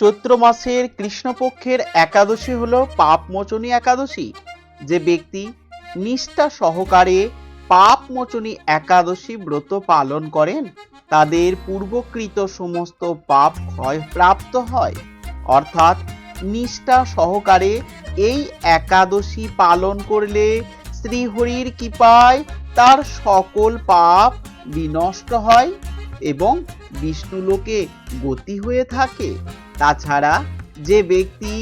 চৈত্র মাসের কৃষ্ণপক্ষের একাদশী হল পাপমোচনী একাদশী। যে ব্যক্তি নিষ্ঠা সহকারে পাপমোচনী একাদশী ব্রত পালন করেন, তাদের পূর্বকৃত সমস্ত পাপ ক্ষয় প্রাপ্ত হয়। অর্থাৎ নিষ্ঠা সহকারে এই একাদশী পালন করলে শ্রীহরির কৃপায় তার সকল পাপ বিনষ্ট হয় এবং বিষ্ণুলোকে গতি হয়ে থাকে। তাছাড়া যে ব্যক্তি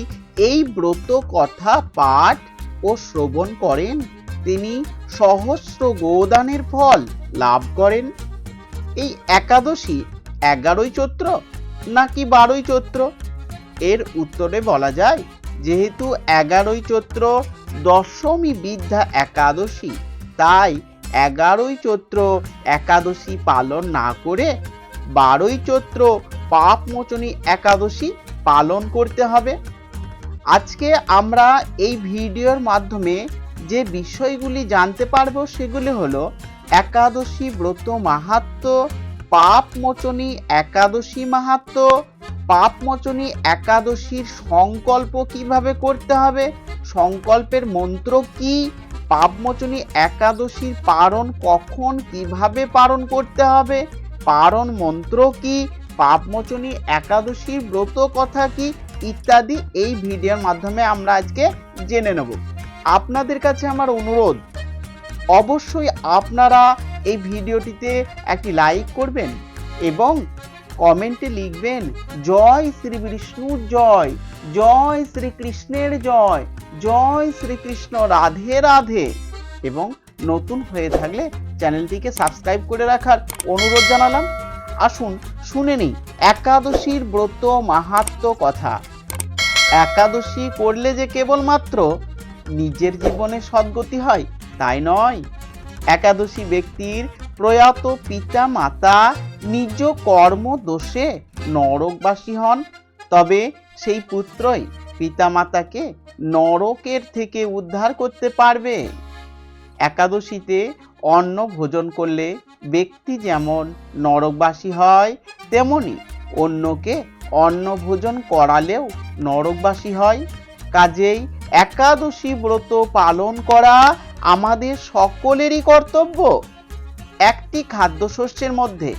এই ব্রত কথা পাঠ ও শ্রবণ করেন, তিনি সহস্র গোদানের ফল লাভ করেন। এই একাদশী এগারোই চৈত্র নাকি বারোই চৈত্র? এর উত্তরে বলা যায়, যেহেতু এগারোই চৈত্র দশমী বিদ্যা একাদশী, তাই এগারোই চৈত্র একাদশী পালন না করে বারোই চৈত্র পাপমোচনী একাদশী পালন করতে হবে। আজকে আমরা এই ভিডিওর মাধ্যমে যে বিষয়গুলি জানতে পারব সেগুলি হলো একাদশী ব্রত মাহাত্ম পাপমোচনী একাদশী মাহাত্ম পাপমোচনী একাদশীর সংকল্প কীভাবে করতে হবে, সংকল্পের মন্ত্র কি পাপমোচনী একাদশীর পারণ কখন কীভাবে পালন করতে হবে পারণ মন্ত্র কি পাপমোচনী একাদশীর ব্রত কথা কি ইত্যাদি এই ভিডিওর মাধ্যমে আমরা আজকে জেনে নেব। আপনাদের কাছে আমার অনুরোধ, অবশ্যই আপনারা এই ভিডিওটিতে একটি লাইক করবেন এবং কমেন্টে লিখবেন, জয় শ্রী বিষ্ণুর জয় জয় শ্রীকৃষ্ণের জয় জয় শ্রীকৃষ্ণ রাধে রাধে। এবং নতুন হয়ে থাকলে চ্যানেলটিকে সাবস্ক্রাইব করে রাখার অনুরোধ জানালাম। আসুন শুনে নিই। একাদশীর ব্রত মাহাত্ম কথা। একাদশী করলে যে কেবলমাত্র নিজের জীবনে সদ্গতি হয়, তাই নয়। একাদশী ব্যক্তির প্রয়াত পিতা মাতা নিজ কর্ম দোষে নরকবাসী হন। তবে সেই পুত্রই পিতা মাতাকে নরকের থেকে উদ্ধার করতে পারবে। একাদশীতে অন্ন ভোজন করলে ব্যক্তি যেমন নরকবাসী হয়, তেমনি অন্যকে অন্ন ভোজন করালেও নরকবাসী হয়। কাজেই একাদশী ব্রত পালন করা আমাদের সকলেরই কর্তব্য। একটি খাদ্যশস্যের মধ্যে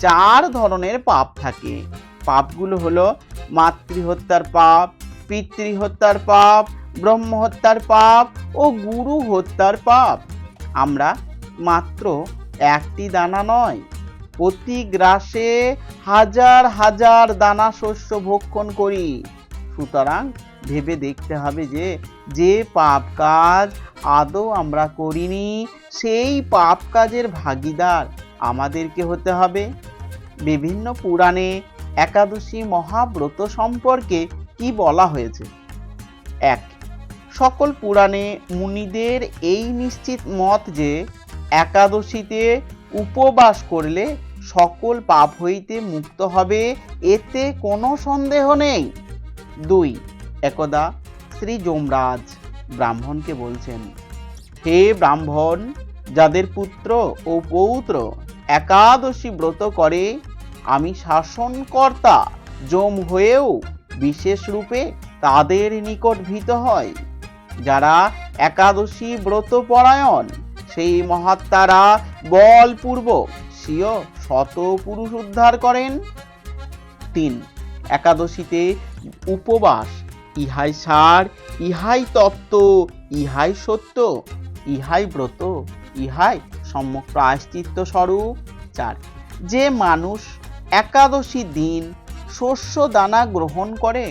চার ধরনের পাপ থাকে। পাপগুলো হলো মাতৃহত্যার পাপ, পিতৃহত্যার পাপ, ব্রহ্মহত্যার পাপ ও গুরু হত্যার পাপ। আমরা মাত্র একটি দানা নয়, প্রতি গ্রাসে হাজার হাজার দানা শস্য ভক্ষণ করি। সুতরাং ভেবে দেখতে হবে যে যে পাপ কাজ আদৌ আমরা করিনি, সেই পাপ কাজের ভাগিদার আমাদেরকে হতে হবে। বিভিন্ন পুরাণে একাদশী মহাব্রত সম্পর্কে কি বলা হয়েছে? এক, সকল পুরাণে মুনিদের এই নিশ্চিত মত যে একাদশীতে উপবাস করলে সকল পাপ হইতে মুক্ত হবে, এতে কোনো সন্দেহ নেই। দুই, একদা শ্রী যমরাজ ব্রাহ্মণকে বলছেন, হে ব্রাহ্মণ, যাদের পুত্র ও পৌত্র একাদশী ব্রত করে, আমি শাসনকর্তা যম হয়েও বিশেষ রূপে তাদের নিকট ভীত হয় যারা একাদশী ব্রত পরায়ণ সেই মহাত্মারা বলপূর্বক স্বীয় শত পুরুষ উদ্ধার করেন। তিন, একাদশীতে উপবাস, ইহাই সার, ইহাই তত্ত্ব, ইহাই সত্য, ইহাই ব্রত, ইহাই সম্যক প্রায়শ্চিত্ত স্বরূপ। চার, যে মানুষ একাদশী দিন শস্য দানা গ্রহণ করে,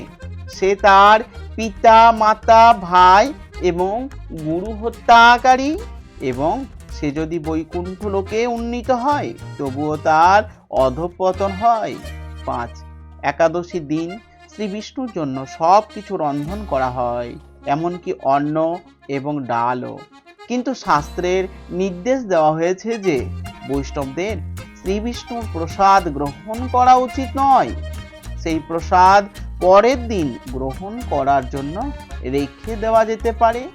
সে তার পিতা, মাতা, ভাই এবং গুরু হত্যাকারী। এবং সে যদি বৈকুণ্ঠ লোকে উন্নীত হয়, তবুও তার অধপতন হয়। পাঁচ, একাদশী দিন শ্রী বিষ্ণুর জন্য সব কিছু রন্ধন করা হয়, এমনকি অন্ন এবং ডালও। কিন্তু শাস্ত্রের নির্দেশ দেওয়া হয়েছে যে, বৈষ্ণবদের শ্রী বিষ্ণুর প্রসাদ গ্রহণ করা উচিত নয়। সেই প্রসাদ পরের দিন গ্রহণ করার জন্য রেখে দেওয়া যেতে পারে।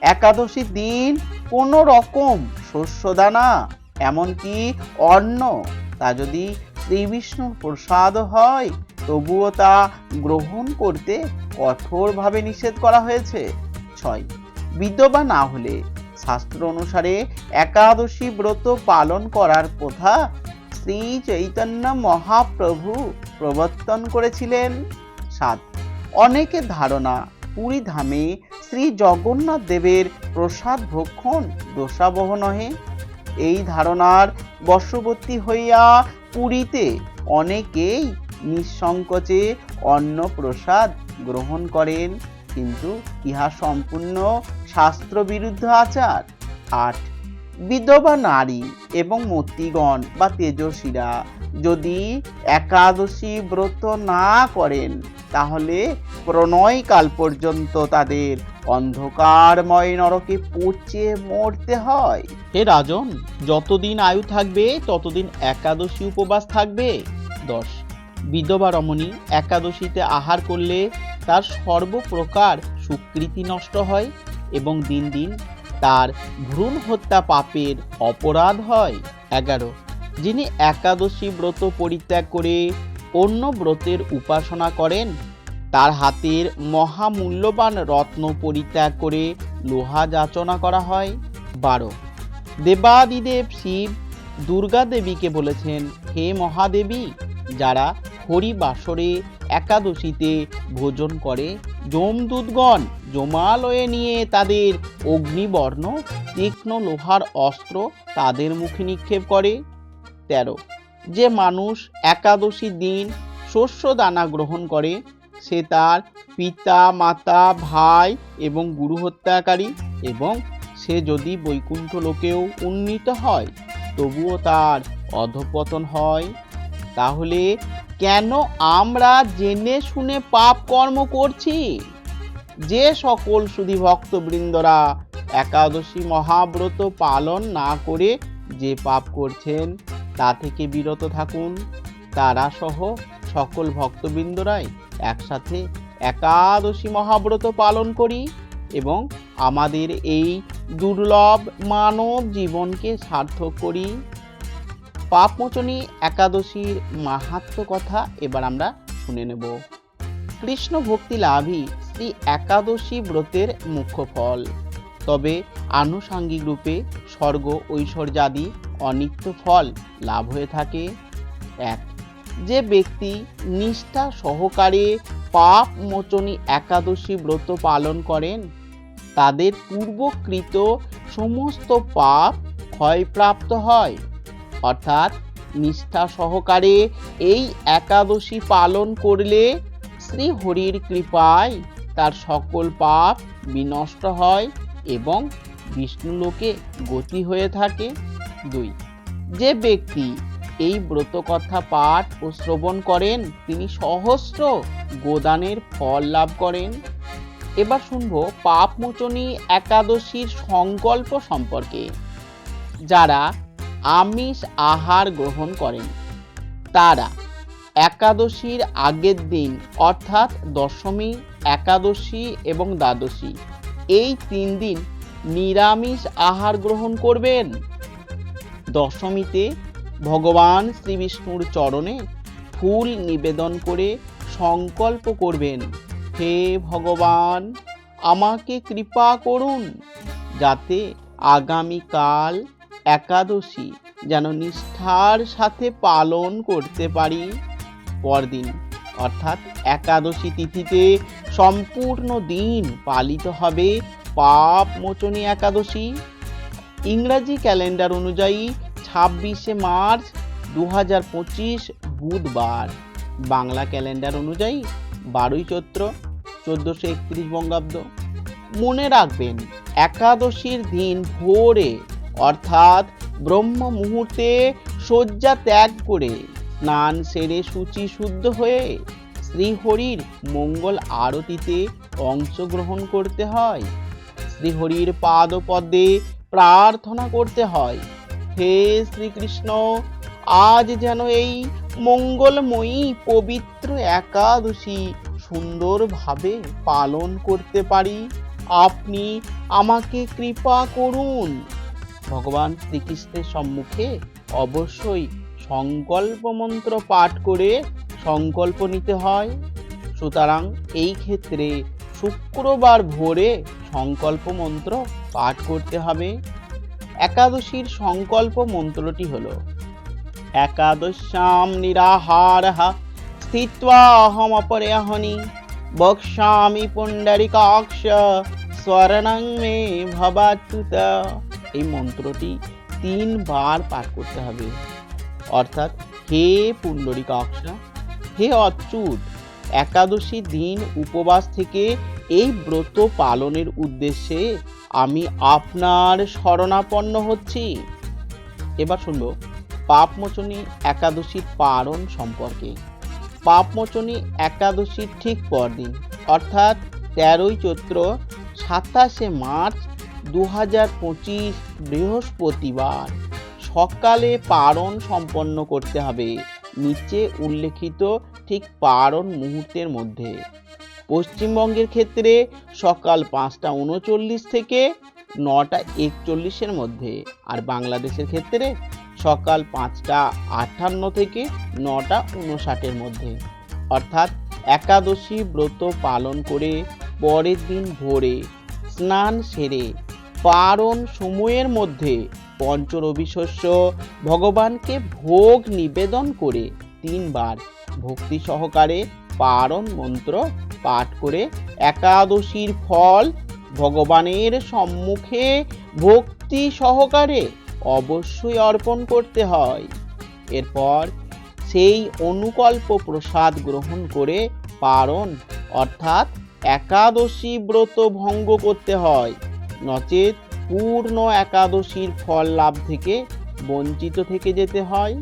একাদশী দিন কোনো রকম শস্যদানা, এমনকি অন্ন, তা যদি শ্রীবিষ্ণুর প্রসাদ হয়, তবুও তা গ্রহণ করতে কঠোরভাবে নিষেধ করা হয়েছে। ছয় বিধবা না হলে শাস্ত্র অনুসারে একাদশী ব্রত পালন করার প্রথা শ্রী চৈতন্য মহাপ্রভু প্রবর্তন করেছিলেন। সাত, অনেকের ধারণা পুরী ধামে শ্রী জগন্নাথ দেবের প্রসাদ ভক্ষণ দোষাবহ নহে। এই ধারণার বশবর্তী হইয়া পুরীতে অনেকেই নিঃসংকোচে অন্ন প্রসাদ গ্রহণ করেন। কিন্তু ইহা সম্পূর্ণ শাস্ত্রবিরুদ্ধ আচার। আট। বিধবা নারী এবং মতিগণ বা তেজস্বীরা যদি একাদশী ব্রত না করেন, তাহলে প্রণয়কাল পর্যন্ত তাদের অন্ধকারময় নরকে পচে মরতে হয়। হে রাজন, যতদিন আয়ু থাকবে, ততদিন একাদশী উপবাস থাকবে। দশ। বিধবা রমণী একাদশীতে আহার করলে তার সর্বপ্রকার সুকৃতি নষ্ট হয় এবং দিন দিন তার ভ্রূণ হত্যা পাপের অপরাধ হয়। এগারো। যিনি একাদশী ব্রত পরিত্যাগ করে অন্য ব্রতের উপাসনা করেন তার হাতের মহামূল্যবান রত্ন পরিত্যাগ করে লোহা যাচনা করা হয়। বারো। দেবাদিদেব শিব দুর্গা দেবীকে বলেছেন, হে মহাদেবী, যারা হরিবাসরে একাদশীতে ভোজন করে, যমদূতগণ জমালয়ে নিয়ে তাদের অগ্নিবর্ণ, তীক্ষ্ণ লোহার অস্ত্র তাদের মুখে নিক্ষেপ করে। তেরো। যে মানুষ একাদশী দিন শস্য দানা গ্রহণ করে সে তার পিতা, মাতা, ভাই এবং গুরু হত্যাকারী এবং সে যদি বৈকুণ্ঠ লোকেও উন্নীত হয়, তবুও তার অধপতন হয়। তাহলে কেন আমরা জেনে শুনে পাপ কর্ম করছি? যে সকল শুধু ভক্তবৃন্দরা একাদশী মহাব্রত পালন না করে যে পাপ করছেন, তা থেকে বিরত থাকুন। তারা সহ সকল ভক্তবৃন্দরাই একসাথে একাদশী মহাব্রত পালন করি এবং আমাদের এই দুর্লভ মানব জীবনকে সার্থক করি। পাপমোচনী একাদশীর মাহাত্ম কথা এবার আমরা শুনে নেব। কৃষ্ণ ভক্তি লাভই শ্রী একাদশী ব্রতের মুখ্য ফল। তবে আনুষাঙ্গিক রূপে স্বর্গ ঐশ্বর্যাদি অনিত্য ফল লাভ হয়ে থাকে। এক যে ব্যক্তি নিষ্ঠা সহকারে পাপ মোচনী একাদশী ব্রত পালন করেন, তাদের পূর্বকৃত সমস্ত পাপ ক্ষয়প্রাপ্ত হয়। অর্থাৎ নিষ্ঠা সহকারে এই একাদশী পালন করলে শ্রী হরির কৃপায় তার সকল পাপ বিনষ্ট হয় এবং বিষ্ণুলোকে গতি হয়ে থাকে। দুই, যে ব্যক্তি এই ব্রতকথা পাঠ ও শ্রবণ করেন, তিনি সহস্র গোদানের ফল লাভ করেন। এবার শুনব পাপমোচনী একাদশীর সংকল্প সম্পর্কে। যারা আমিষ আহার গ্রহণ করেন, তারা একাদশীর আগের দিন, অর্থাৎ দশমী, একাদশী এবং দ্বাদশী, এই তিন দিন নিরামিষ আহার গ্রহণ করবেন। দশমীতে ভগবান শ্রী বিষ্ণুর চরণে ফুল নিবেদন করে সংকল্প করবেন। হে ভগবান, আমাকে কৃপা করুন যাতে আগামীকাল একাদশী যেন নিষ্ঠার সাথে পালন করতে পারি। পরদিন, অর্থাৎ একাদশী তিথিতে সম্পূর্ণ দিন পালিত হবে পাপ মোচনী একাদশী। ইংরাজি ক্যালেন্ডার অনুযায়ী ছাব্বিশে মার্চ দু হাজার পঁচিশ বুধবার। বাংলা ক্যালেন্ডার অনুযায়ী বারোই চৈত্র চোদ্দোশো একত্রিশ বঙ্গাব্দ। মনে রাখবেন, একাদশীর দিন ভোরে, অর্থাৎ ব্রহ্ম মুহূর্তে শয্যা ত্যাগ করে স্নান সেরে সূচি শুদ্ধ হয়ে শ্রীহরির মঙ্গল আরতিতে অংশগ্রহণ করতে হয়। শ্রীহরির পাদপদ্মে প্রার্থনা করতে হয়। হে শ্রীকৃষ্ণ, আজ যেন এই মঙ্গলময়ী পবিত্র একাদশী সুন্দরভাবে পালন করতে পারি। আপনি আমাকে কৃপা করুন। ভগবান শ্রীকৃষ্ণের সম্মুখে অবশ্যই সংকল্প মন্ত্র পাঠ করে সংকল্প নিতে হয়। সুতরাং এই ক্ষেত্রে শুক্রবার ভোরে সংকল্প মন্ত্র পাঠ করতে হবে। একাদশীর সংকল্প মন্ত্রটি হলো, একাদশ্যাম নিরাহারः স্থিত্বা অহমপর্যহনি বক্ষ্যামি পুণ্ডরিকাক্ষ, স্বর্ণং মে ভবাচ্যুত। এই মন্ত্রটি তিনবার পাঠ করতে হবে। অর্থাৎ হে পুণ্ডরিকাক্ষ, হে অচ্যুত একাদশী দিন উপবাস থেকে এই ব্রত পালনের উদ্দেশ্যে আমি আপনার শরণাপন্ন হচ্ছি। এবার শুনব পাপমোচনী একাদশীর পারণ সম্পর্কে। পাপমোচনী একাদশীর ঠিক পরদিন, অর্থাৎ তেরোই চৈত্র সাতাশে মার্চ দু হাজার পঁচিশ বৃহস্পতিবার, সকালে পারণ সম্পন্ন করতে হবে। নিচে উল্লেখিত ঠিক পারণ মুহূর্তের মধ্যে। পশ্চিমবঙ্গের ক্ষেত্রে সকাল পাঁচটা উনচল্লিশ থেকে নটা একচল্লিশের মধ্যে আর বাংলাদেশের ক্ষেত্রে সকাল পাঁচটা আটান্ন থেকে নটা উনষাটের মধ্যে। অর্থাৎ একাদশী ব্রত পালন করে পরের দিন ভোরে স্নান সেরে পারণ সময়ের মধ্যে পঞ্চরবি শস্য ভগবানকে ভোগ নিবেদন করে তিনবার ভক্তি সহকারে পারণ মন্ত্র পাঠ করে একাদশীর ফল ভগবানের সম্মুখে ভক্তি সহকারে অবশ্যই অর্পণ করতে হয়। এরপর সেই অনুকল্প প্রসাদ গ্রহণ করে পারণ, অর্থাৎ একাদশী ব্রত ভঙ্গ করতে হয়। নচেত পূর্ণ একাদশীর ফল লাভ থেকে বঞ্চিত থেকে যেতে হয়।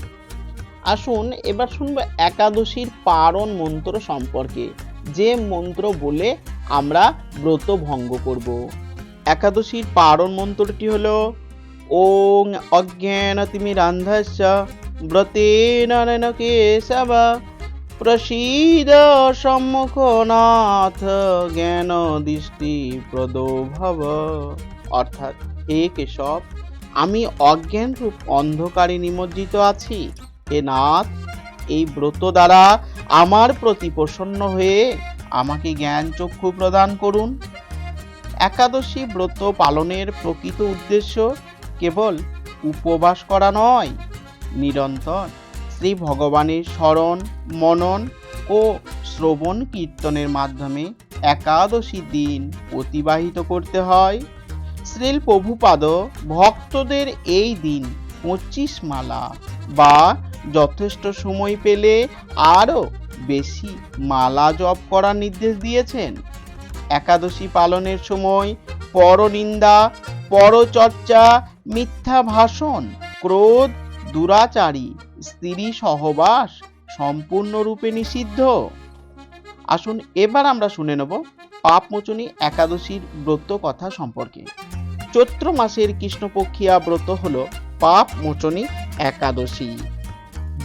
আসুন, এবার শুনব একাদশীর পারণ মন্ত্র সম্পর্কে। যে মন্ত্র বলে আমরা ব্রত ভঙ্গ করব। একাদশীর পারণ মন্ত্রটি হলো, ওং অজ্ঞানতিমিরান্ধস্য ব্রতেন কেশব প্রসীদ সম্মুখনাথ জ্ঞান দৃষ্টি প্রদো ভব অর্থাৎ, হে কেশব, আমি অজ্ঞান রূপ অন্ধকারে নিমজ্জিত আছি। হে নাথ, এই ব্রত দ্বারা আমার প্রতি প্রসন্ন হয়ে আমাকে জ্ঞান চক্ষু প্রদান করুন। একাদশী ব্রত পালনের প্রকৃত উদ্দেশ্য কেবল উপবাস করা নয়, নিরন্তর শ্রী ভগবানের স্মরণ, মনন ও শ্রবণ কীর্তনের মাধ্যমে একাদশী দিন অতিবাহিত করতে হয়। শ্রীল প্রভুপাদ ভক্তদের এই দিন পঁচিশ মালা বা যথেষ্ট সময় পেলে আরও বেশি মালা জপ করার নির্দেশ দিয়েছেন। একাদশী পালনের সময় পরনিন্দা, পরচর্চা, মিথ্যা ভাষণ, ক্রোধ, দুরাচারী, স্ত্রী সহবাস সম্পূর্ণরূপে নিষিদ্ধ। আসুন এবার আমরা শুনে নেব পাপমোচনী একাদশীর ব্রত কথা সম্পর্কে। চৈত্র মাসের কৃষ্ণপক্ষিয়া ব্রত হল পাপমোচনী একাদশী।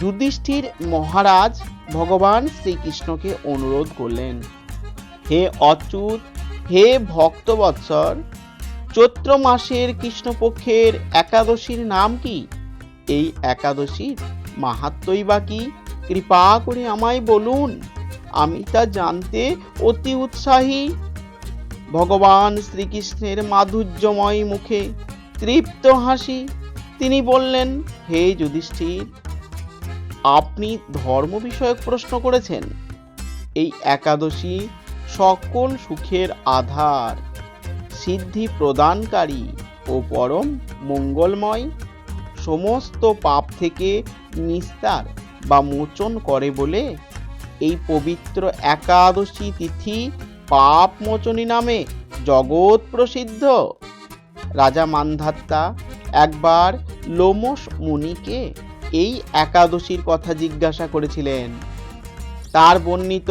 যুধিষ্ঠির মহারাজ ভগবান শ্রীকৃষ্ণকে অনুরোধ করলেন, হে অচ্যুত, হে ভক্তবৎসর, চৈত্র মাসের কৃষ্ণপক্ষের একাদশীর নাম কি? এই একাদশীর মাহাত্মই বা কি? কৃপা করে আমায় বলুন, আমি তা জানতে অতি উৎসাহী। ভগবান শ্রীকৃষ্ণের মাধুর্যময় মুখে তৃপ্ত হাসি, তিনি বললেন, হে যুধিষ্ঠির আপনি ধর্ম বিষয়ক প্রশ্ন করেছেন। এই একাদশী সকল সুখের আধার, সিদ্ধি প্রদানকারী ও পরম মঙ্গলময়। সমস্ত পাপ থেকে নিস্তার বা মোচন করে বলে এই পবিত্র একাদশী তিথি পাপ মোচনী নামে জগৎ প্রসিদ্ধ। রাজা মান্ধাত্তা একবার লোমস মুনিকে এই একাদশীর কথা জিজ্ঞাসা করেছিলেন। তার বর্ণিত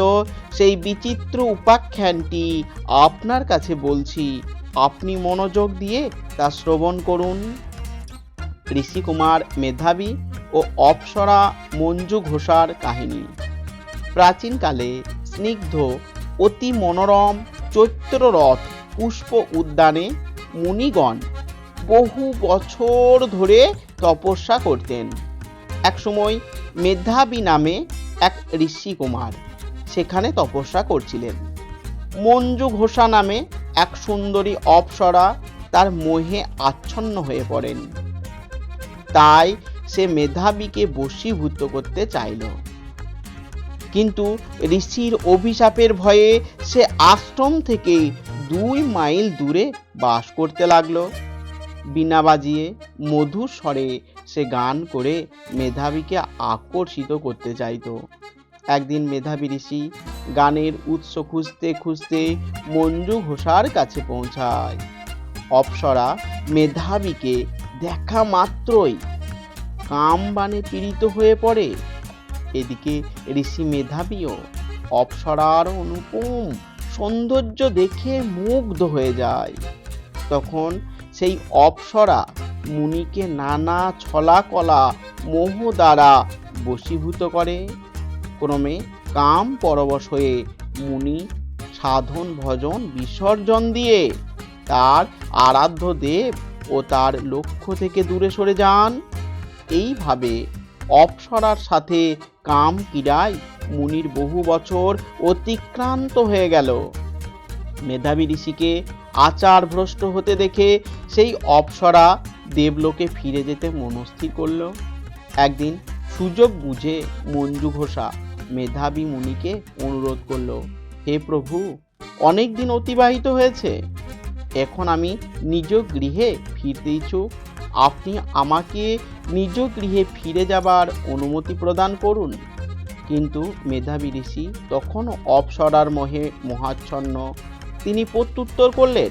সেই বিচিত্র উপাখ্যানটি আপনার কাছে বলছি, আপনি মনোযোগ দিয়ে তা শ্রবণ করুন। ঋষিকুমার মেধাবী ও অপ্সরা মঞ্জু ঘোষার কাহিনী। প্রাচীনকালে স্নিগ্ধ, অতি মনোরম চৈত্র রথ পুষ্প উদ্যানে মুনিগণ বহু বছর ধরে তপস্যা করতেন। একসময় মেধাবী নামে এক ঋষি কুমার সেখানে তপস্যা করছিলেন। মঞ্জু ঘোষা নামে এক সুন্দরী অপ্সরা তার মোহে আচ্ছন্ন হয়ে পড়েন। তাই সে মেধাবীকে বশীভূত করতে চাইল। কিন্তু ঋষির অভিশাপের ভয়ে সে আশ্রম থেকে দুই মাইল দূরে বাস করতে লাগল। বিনা বাজিয়ে মধুর স্বরে সে গান করে মেধাবীকে আকর্ষিত করতে চাইতো। একদিন মেধাবী ঋষি গানের উৎস খুঁজতে খুঁজতে মঞ্জু ঘোষার কাছে পৌঁছায়। অপ্সরা মেধাবীকে দেখা মাত্রই কাম বানে পীড়িত হয়ে পড়ে। এদিকে ঋষি মেধাবীও অপ্সরার অনুপম সৌন্দর্য দেখে মুগ্ধ হয়ে যায়। তখন সেই অপ্সরা মুনিকে নানা ছলা কলা মোহ দ্বারা বশীভূত করে। ক্রমে কাম পরবশ হয়ে মুনি সাধন ভজন বিসর্জন দিয়ে তার আরাধ্য দেব ও তার লক্ষ্য থেকে দূরে সরে যান। এইভাবে অপ্সরার সাথে কাম ক্রীড়ায় মুনির বহু বছর অতিক্রান্ত হয়ে গেল। মেধাবী ঋষিকে আচার ভ্রষ্ট হতে দেখে সেই অপ্সরা দেবলোকে ফিরে যেতে মনস্থির করল। একদিন সুযোগ বুঝে মঞ্জু ঘোষা মেধাবী মুনিকে অনুরোধ করল, হে প্রভু, অনেক দিন অতিবাহিত হয়েছে। এখন আমি নিজ গৃহে ফিরতে ইচ্ছুক। আপনি আমাকে নিজ গৃহে ফিরে যাবার অনুমতি প্রদান করুন। কিন্তু মেধাবী ঋষি তখন অপসরার মোহে মহাচ্ছন্ন। তিনি প্রত্যুত্তর করলেন,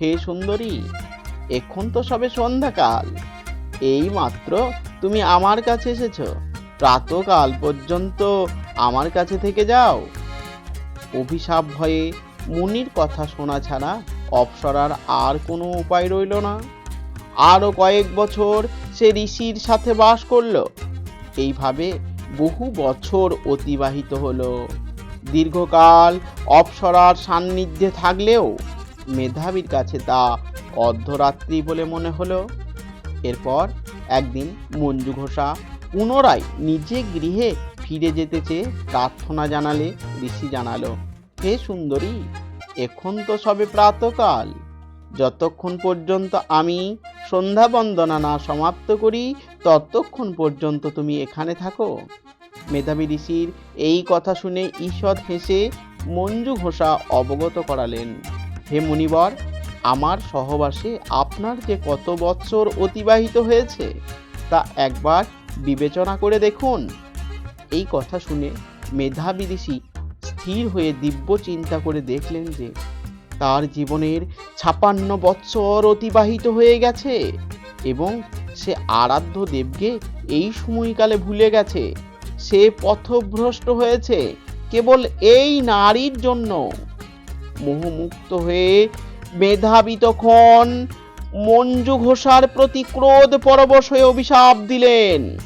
হে সুন্দরী এখন তো সবে সন্ধ্যাকাল। এই মাত্র তুমি আমার কাছে এসেছ। প্রাতকাল পর্যন্ত আমার কাছে থেকে যাও। অভিশাপ ভয়ে মুনির কথা শোনা ছাড়া অপসরার আর কোনো উপায় রইল না। আরও কয়েক বছর সে ঋষির সাথে বাস করল। এইভাবে বহু বছর অতিবাহিত হলো। দীর্ঘকাল অপসরার সান্নিধ্যে থাকলেও মেধাবীর কাছে তা অর্ধরাত্রি বলে মনে হলো এরপর একদিন মঞ্জু ঘোষা পুনরায় নিজে গৃহে ফিরে যেতে চেয়ে প্রার্থনা জানালে, ঋষি জানালো, হে সুন্দরী, এখন তো সবে প্রাতকাল। যতক্ষণ পর্যন্ত আমি সন্ধ্যা বন্দনা না সমাপ্ত করি, ততক্ষণ পর্যন্ত তুমি এখানে থাকো। মেধাবী ঋষির এই কথা শুনে ঈষৎ হেসে মঞ্জু ঘোষা অবগত করালেন, হে মুনিবর আমার সহবাসে আপনার যে কত বছর অতিবাহিত হয়েছে, তা একবার বিবেচনা করে দেখুন। এই কথা শুনে মেধাবী ঋষি স্থির হয়ে দিব্য চিন্তা করে দেখলেন যে, তার জীবনের ছাপান্ন বৎসর অতিবাহিত হয়ে গেছে এবং সে আরাধ্য দেবকে এই সময়কালে ভুলে গেছে। সে পথভ্রষ্ট হয়েছে কেবল এই নারীর জন্য। মোহমুক্ত হয়ে মেধাবী তখন মঞ্জু ঘোষার প্রতি ক্রোধ পরবশ হয়ে অভিশাপ দিলেন।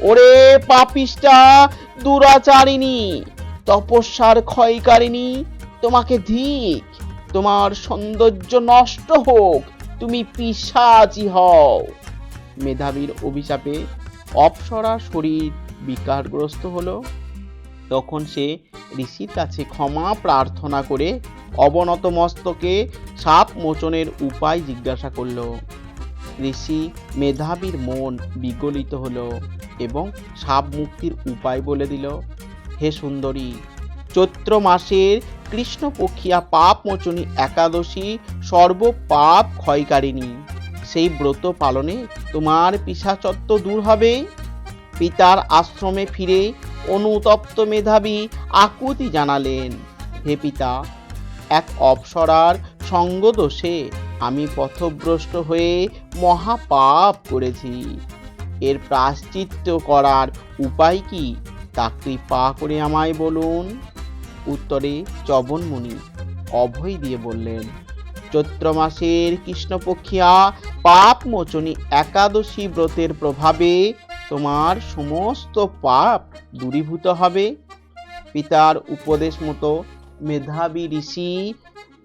ওরে পাপিষ্টা দুরাচারিণী, তপস্যার ক্ষয়কারিণী, তোমাকে ধিক তোমার সৌন্দর্য নষ্ট হোক, তুমি পিসাচি হও। মেধাবীর অভিশাপে অপসরা শরীর বিকারগ্রস্ত হলো। তখন সে ঋষির কাছে ক্ষমা প্রার্থনা করে অবনত মস্তকে সাপ মোচনের উপায় জিজ্ঞাসা করল। ঋষি মেধাবীর মন বিগলিত হলো এবং সাপ মুক্তির উপায় বলে দিল, হে সুন্দরী, চৈত্র মাসের কৃষ্ণপক্ষিয়া পাপ মোচনী একাদশী সর্ব পাপ ক্ষয়কারিণী। সেই ব্রত পালনে তোমার পিসাচত্ব দূর হবে। পিতার আশ্রমে ফিরে অনুতপ্ত মেধাবী আকুতি জানালেন, হে পিতা এক অপসরার সঙ্গদোষে আমি পথভ্রষ্ট হয়ে মহাপাপ করেছি। এর প্রাশ্চিত্য করার উপায় কি, তা কৃপা করে আমায় বলুন। উত্তরে চবনমুনি অভয় দিয়ে বললেন, চৈত্র মাসের কৃষ্ণপক্ষিয়া পাপ মোচনী একাদশী ব্রতের প্রভাবে তোমার সমস্ত পাপ দূরীভূত হবে। পিতার উপদেশ মতো মেধাবী ঋষি,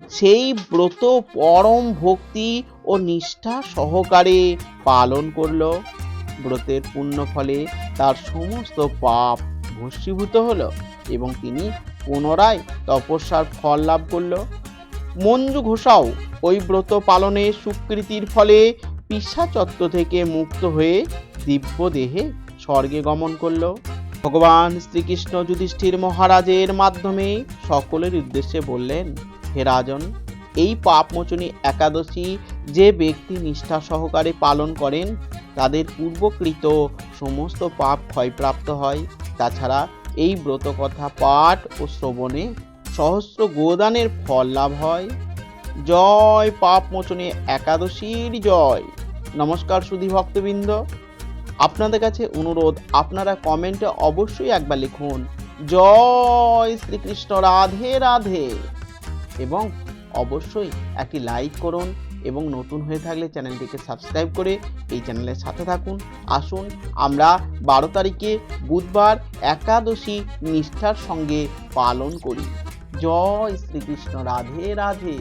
সেই ব্রত পরম ভক্তি ও নিষ্ঠা সহকারে পালন করল। ব্রতের পুণ্য ফলে তার সমস্ত পাপ ভস্মীভূত হলো এবং তিনি পুনরায় তপস্যার ফল লাভ করল। মঞ্জু ঘোষাও ওই ব্রত পালনের স্বীকৃতির ফলে পিসাচত্ব থেকে মুক্ত হয়ে দিব্য দেহে স্বর্গে গমন করল। ভগবান শ্রীকৃষ্ণ যুধিষ্ঠির মহারাজের মাধ্যমে সকলের উদ্দেশ্যে বললেন, হে রাজন, এই পাপমোচনী একাদশী যে ব্যক্তি নিষ্ঠা সহকারে পালন করেন, তাদের পূর্বকৃত সমস্ত পাপ ক্ষয়প্রাপ্ত হয়। তাছাড়া এই ব্রত কথা পাঠ ও শ্রবণে সহস্র গোদানের ফল লাভ হয়। জয় পাপ মোচনে একাদশীর জয়। নমস্কার সুধী ভক্তবৃন্দ আপনাদের কাছে অনুরোধ, আপনারা কমেন্টে অবশ্যই একবার লিখুন, জয় শ্রীকৃষ্ণ, রাধে রাধে। এবং অবশ্যই একটি লাইক করুন এবং নতুন হয়ে থাকলে চ্যানেলটিকে সাবস্ক্রাইব করে এই চ্যানেলের সাথে থাকুন। আসুন, আমরা বারো তারিখে বুধবার একাদশী নিষ্ঠার সঙ্গে পালন করি। জয় শ্রীকৃষ্ণ, রাধে রাধে।